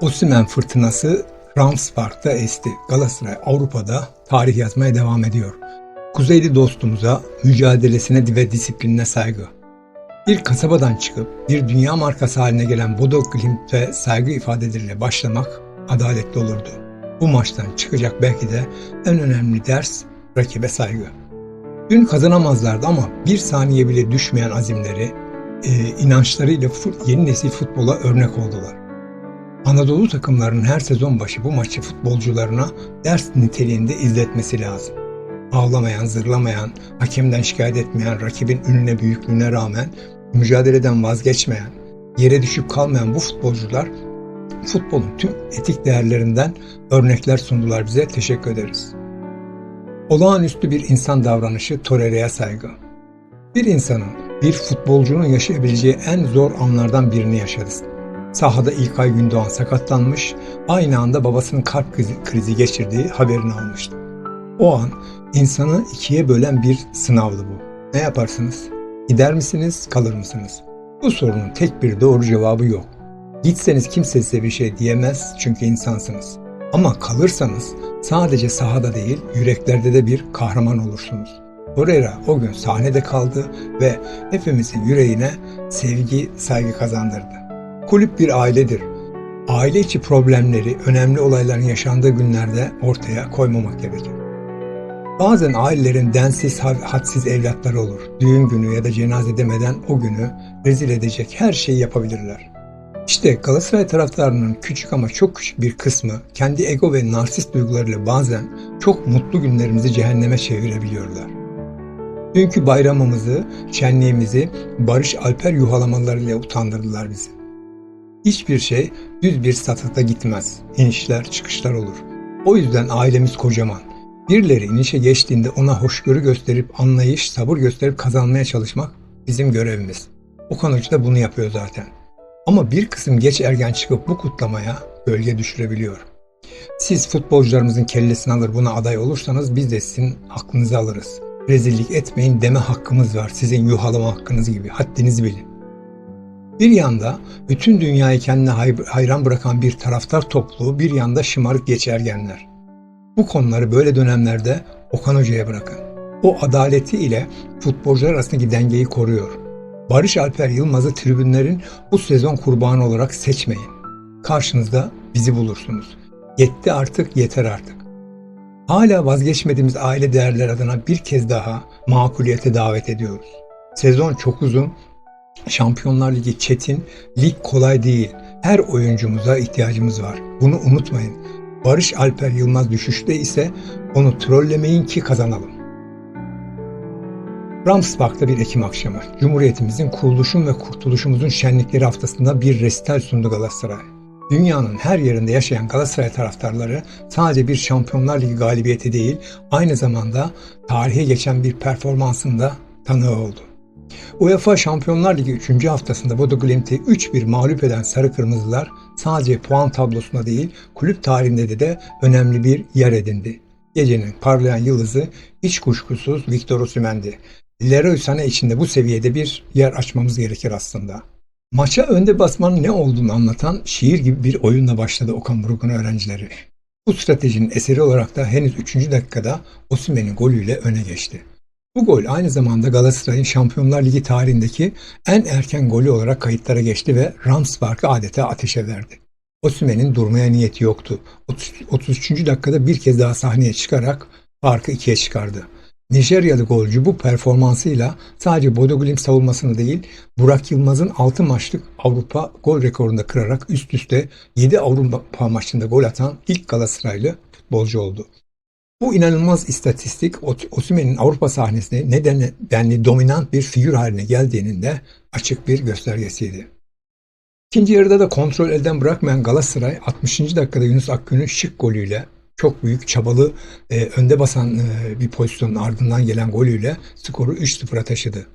Osimhen fırtınası Ramspark'ta esti. Galatasaray Avrupa'da tarih yazmaya devam ediyor. Kuzeyli dostumuza mücadelesine ve disiplinine saygı. Bir kasabadan çıkıp bir dünya markası haline gelen Bodo Glimt'e saygı ifadeleriyle başlamak adaletli olurdu. Bu maçtan çıkacak belki de en önemli ders rakibe saygı. Dün kazanamazlardı ama bir saniye bile düşmeyen azimleri, e, inançlarıyla yeni nesil futbola örnek oldular. Anadolu takımlarının her sezon başı bu maçı futbolcularına ders niteliğinde izletmesi lazım. Ağlamayan, zırlamayan, hakemden şikayet etmeyen, rakibin ününe büyüklüğüne rağmen mücadeleden vazgeçmeyen, yere düşüp kalmayan bu futbolcular futbolun tüm etik değerlerinden örnekler sundular bize. Teşekkür ederiz. Olağanüstü bir insan davranışı Torreira'ya saygı. Bir insanın, bir futbolcunun yaşayabileceği en zor anlardan birini yaşadı. Sahada İlkay Gündoğan sakatlanmış, aynı anda babasının kalp krizi, geçirdiği haberini almıştı. O an insanı ikiye bölen bir sınavdı bu. Ne yaparsınız? Gider misiniz, kalır mısınız? Bu sorunun tek bir doğru cevabı yok. Gitseniz kimse size bir şey diyemez çünkü insansınız. Ama kalırsanız sadece sahada değil yüreklerde de bir kahraman olursunuz. Torreira o gün sahnede kaldı ve hepimizin yüreğine sevgi, saygı kazandırdı. Kulüp bir ailedir. Aile içi problemleri, önemli olayların yaşandığı günlerde ortaya koymamak gerekir. Bazen ailelerin densiz, hadsiz evlatları olur. Düğün günü ya da cenaze demeden o günü rezil edecek her şeyi yapabilirler. İşte Galatasaray taraftarının küçük ama çok küçük bir kısmı kendi ego ve narsist duygularıyla bazen çok mutlu günlerimizi cehenneme çevirebiliyorlar. Dünkü bayramımızı, şenliğimizi Barış Alper yuhalamalarıyla utandırdılar bizi. Hiçbir şey düz bir satıkta gitmez. İnişler, çıkışlar olur. O yüzden ailemiz kocaman. Birileri inişe geçtiğinde ona hoşgörü gösterip, anlayış, sabır gösterip kazanmaya çalışmak bizim görevimiz. Okan Hoca da bunu yapıyor zaten. Ama bir kısım geç ergen çıkıp bu kutlamaya gölge düşürebiliyor. Siz futbolcularımızın kellesini alır buna aday olursanız biz de sizin aklınızı alırız. Rezillik etmeyin deme hakkımız var sizin yuhalama hakkınız gibi haddinizi bilin. Bir yanda bütün dünyayı kendine hayran bırakan bir taraftar topluluğu bir yanda şımarık geç ergenler. Bu konuları böyle dönemlerde Okan Hoca'ya bırakın. O adaleti ile futbolcular arasındaki dengeyi koruyor. Barış Alper Yılmaz'ı tribünlerin bu sezon kurbanı olarak seçmeyin. Karşınızda bizi bulursunuz. Yetti artık, yeter artık. Hala vazgeçmediğimiz aile değerler adına bir kez daha makuliyete davet ediyoruz. Sezon çok uzun, Şampiyonlar Ligi çetin, lig kolay değil. Her oyuncumuza ihtiyacımız var. Bunu unutmayın. Barış Alper Yılmaz düşüşte ise onu trollemeyin ki kazanalım. Ramsbach'ta bir Ekim akşamı. Cumhuriyetimizin kuruluşun ve kurtuluşumuzun şenlikleri haftasında bir resital sundu Galatasaray. Dünyanın her yerinde yaşayan Galatasaray taraftarları sadece bir Şampiyonlar Ligi galibiyeti değil, aynı zamanda tarihe geçen bir performansın da tanığı oldu. UEFA Şampiyonlar Ligi 3. haftasında Bodo Glimt'i 3-1 mağlup eden Sarı Kırmızılar sadece puan tablosunda değil, kulüp tarihinde de, de önemli bir yer edindi. Gecenin parlayan yıldızı hiç kuşkusuz Victor Osimhen'di. Leroy Sané içinde bu seviyede bir yer açmamız gerekir aslında. Maça önde basmanın ne olduğunu anlatan şiir gibi bir oyunla başladı Okan Buruk'un öğrencileri. Bu stratejinin eseri olarak da henüz 3. dakikada Osimhen'in golüyle öne geçti. Bu gol aynı zamanda Galatasaray'ın Şampiyonlar Ligi tarihindeki en erken golü olarak kayıtlara geçti ve Ramspark'ı adeta ateşe verdi. Osimhen'in durmaya niyeti yoktu. 30, 33. dakikada bir kez daha sahneye çıkarak farkı ikiye çıkardı. Nijeryalı golcü bu performansıyla sadece Bodo Glimt savunmasını değil, Burak Yılmaz'ın 6 maçlık Avrupa gol rekorunu da kırarak üst üste 7 Avrupa maçında gol atan ilk Galatasaraylı futbolcu oldu. Bu inanılmaz istatistik Osimhen'in Avrupa sahnesinde nedenli dominant bir figür haline geldiğinin de açık bir göstergesiydi. İkinci yarıda da kontrol elden bırakmayan Galatasaray 60. dakikada Yunus Akgün'ün şık golüyle çok büyük çabalı e, önde basan e, bir pozisyonun ardından gelen golüyle skoru 3-0'a taşıdı.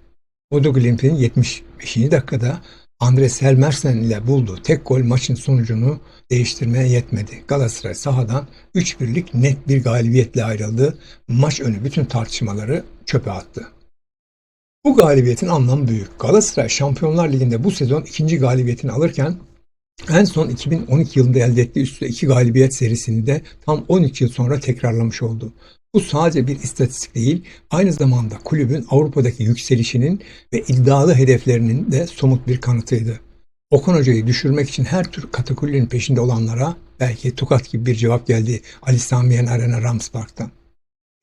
Bodo Glimt'in 75. dakikada Andres Helmersen ile bulduğu tek gol maçın sonucunu değiştirmeye yetmedi. Galatasaray sahadan 3-1'lik net bir galibiyetle ayrıldı. Maç önü bütün tartışmaları çöpe attı. Bu galibiyetin anlamı büyük. Galatasaray Şampiyonlar Ligi'nde bu sezon ikinci galibiyetini alırken En son 2012 yılında elde ettiği üstü iki galibiyet serisini de tam 13 yıl sonra tekrarlamış oldu. Bu sadece bir istatistik değil, aynı zamanda kulübün Avrupa'daki yükselişinin ve iddialı hedeflerinin de somut bir kanıtıydı. Okan Hoca'yı düşürmek için her tür katakullinin peşinde olanlara belki tokat gibi bir cevap geldi Ali Sami Yen Arena Rams Park'tan.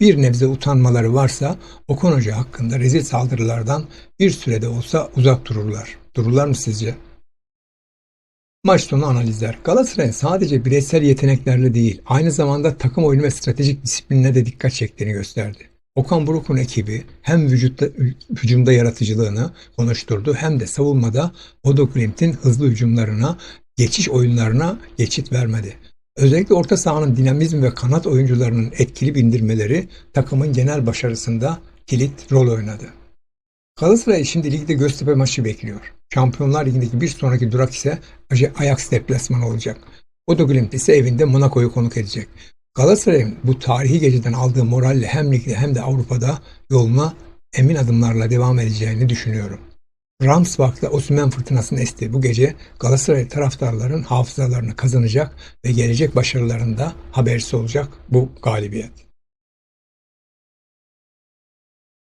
Bir nebze utanmaları varsa Okan Hoca hakkında rezil saldırılardan bir sürede olsa uzak dururlar. Dururlar mı sizce? Maç sonu analizler. Galatasaray'ın sadece bireysel yeteneklerle değil, aynı zamanda takım oyunu ve stratejik disiplinine de dikkat çektiğini gösterdi. Okan Buruk'un ekibi hem vücutta, hücumda yaratıcılığını konuşturdu hem de savunmada Bodo Glimt'in hızlı hücumlarına, geçiş oyunlarına geçit vermedi. Özellikle orta sahanın dinamizmi ve kanat oyuncularının etkili bindirmeleri takımın genel başarısında kilit rol oynadı. Galatasaray şimdi ligde Göztepe maçı bekliyor. Şampiyonlar Ligi'ndeki bir sonraki durak ise Ajax deplasmanı olacak. Bodo Glimt ise evinde Monaco'yu konuk edecek. Galatasaray'ın bu tarihi geceden aldığı moralle hem ligde hem de Avrupa'da yoluna emin adımlarla devam edeceğini düşünüyorum. Ramsbach'ta Osimhen fırtınasının estiği bu gece Galatasaray taraftarların hafızalarını kazanacak ve gelecek başarılarında habersi olacak bu galibiyet.